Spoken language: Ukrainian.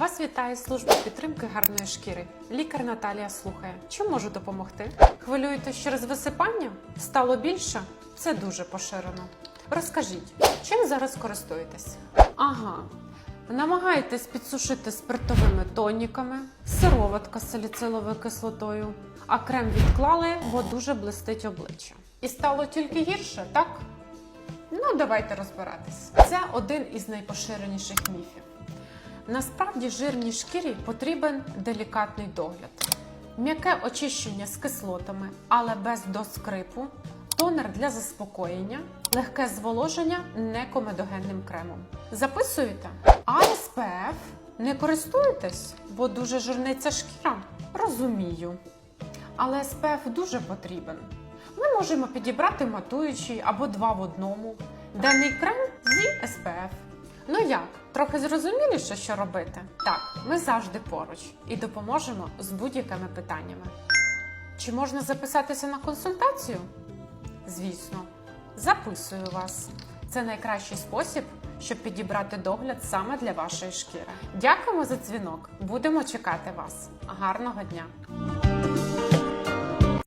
Вас вітає служба підтримки гарної шкіри. Лікар Наталія слухає. Чим можу допомогти? Хвилюєтесь через висипання? Стало більше? Це дуже поширено. Розкажіть, чим зараз користуєтесь? Ага. Намагаєтесь підсушити спиртовими тоніками, сироватка з саліциловою кислотою, а крем відклали, бо дуже блистить обличчя. І стало тільки гірше, так? Ну, давайте розбиратись. Це один із найпоширеніших міфів. Насправді жирній шкірі потрібен делікатний догляд, м'яке очищення з кислотами, але без доскрипу, тонер для заспокоєння, легке зволоження некомедогенним кремом. Записуєте? А СПФ не користуєтесь, бо дуже жирниця шкіра? Розумію. Але СПФ дуже потрібен. Ми можемо підібрати матуючий або два в одному. Даний крем зі СПФ. Ну як, трохи зрозуміліше, що робити? Так, ми завжди поруч і допоможемо з будь-якими питаннями. Чи можна записатися на консультацію? Звісно, записую вас. Це найкращий спосіб, щоб підібрати догляд саме для вашої шкіри. Дякуємо за дзвінок. Будемо чекати вас. Гарного дня!